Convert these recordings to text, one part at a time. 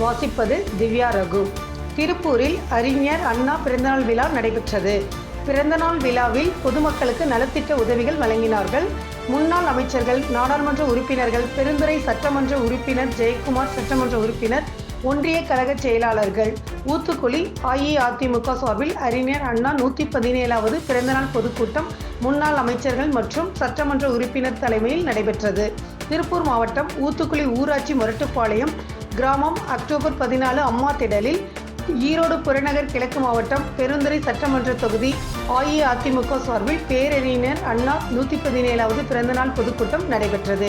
வாசிப்பது திவ்யா ரகு. திருப்பூரில் அறிஞர் அண்ணா பிறந்தநாள் விழா நடைபெற்றது. பிறந்தநாள் விழாவில் பொதுமக்களுக்கு நலத்திட்ட உதவிகள் வழங்கினார்கள். முன்னாள் அமைச்சர்கள் நாடாளுமன்ற உறுப்பினர்கள் பெருந்துறை சட்டமன்ற உறுப்பினர் ஜெயக்குமார் சட்டமன்ற உறுப்பினர் ஒன்றிய கழக செயலாளர்கள் ஊத்துக்குழி அஇஅதிமுக சார்பில் அறிஞர் அண்ணா நூற்றி பதினேழாவது பிறந்தநாள் பொதுக்கூட்டம் முன்னாள் அமைச்சர்கள் மற்றும் சட்டமன்ற உறுப்பினர் தலைமையில் நடைபெற்றது. திருப்பூர் மாவட்டம் ஊத்துக்குழி ஊராட்சி மொரட்டுப்பாளையம் கிராமம் அக்டோபர் பதினாலு அம்மா திடலில் ஈரோடு புறநகர் கிழக்கு மாவட்டம் பெருந்துறை சட்டமன்ற தொகுதி அஇஅதிமுக சார்பில் பேரறிஞர் அண்ணா நூற்றி பதினேழாவது பிறந்தநாள் பொதுக்கூட்டம் நடைபெற்றது.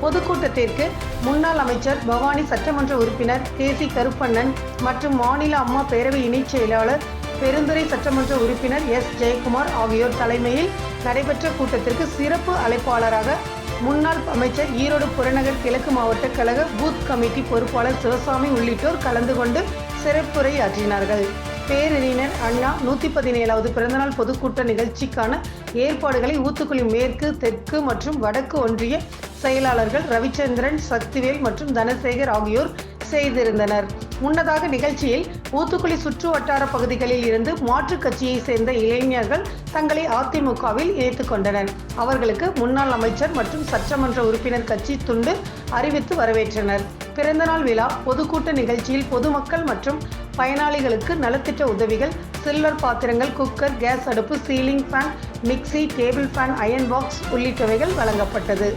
பொதுக்கூட்டத்திற்கு முன்னாள் அமைச்சர் பவானி சட்டமன்ற உறுப்பினர் கே சி கருப்பண்ணன் மற்றும் மாநில அம்மா பேரவை இணைச் செயலாளர் பெருந்துறை சட்டமன்ற உறுப்பினர் எஸ் ஜெயக்குமார் ஆகியோர் தலைமையில் நடைபெற்ற கூட்டத்திற்கு சிறப்பு அழைப்பாளராக முன்னாள் அமைச்சர் ஈரோடு புறநகர் கிழக்கு மாவட்ட கழக பூத் கமிட்டி பொறுப்பாளர் சிவசாமி உள்ளிட்டோர் கலந்து கொண்டு சிறப்புரையாற்றினார்கள். பேரறிஞர் அண்ணா நூற்றி பதினேழாவது பிறந்தநாள் பொதுக்கூட்ட நிகழ்ச்சிக்கான ஏற்பாடுகளை ஊத்துக்குளி மேற்கு தெற்கு மற்றும் வடக்கு ஒன்றிய செயலாளர்கள் ரவிச்சந்திரன் சக்திவேல் மற்றும் தனசேகர் ஆகியோர் செய்திருந்தனர். முன்னதாக நிகழ்ச்சியில் ஊத்துக்குளி சுற்று வட்டார பகுதிகளில் இருந்து மாற்றுக் கட்சியை சேர்ந்த இளைஞர்கள் தங்களை அதிமுகவில் இணைத்துக் கொண்டனர். அவர்களுக்கு முன்னாள் அமைச்சர் மற்றும் சட்டமன்ற உறுப்பினர் கட்சி துண்டு அறிவித்து வரவேற்றனர். பிறந்தநாள் விழா பொதுக்கூட்ட நிகழ்ச்சியில் பொதுமக்கள் மற்றும் பயனாளிகளுக்கு நலத்திட்ட உதவிகள் சில்வர் பாத்திரங்கள் குக்கர் கேஸ் அடுப்பு ceiling fan mixie table fan iron box உள்ளிட்டவைகள் வழங்கப்பட்டது.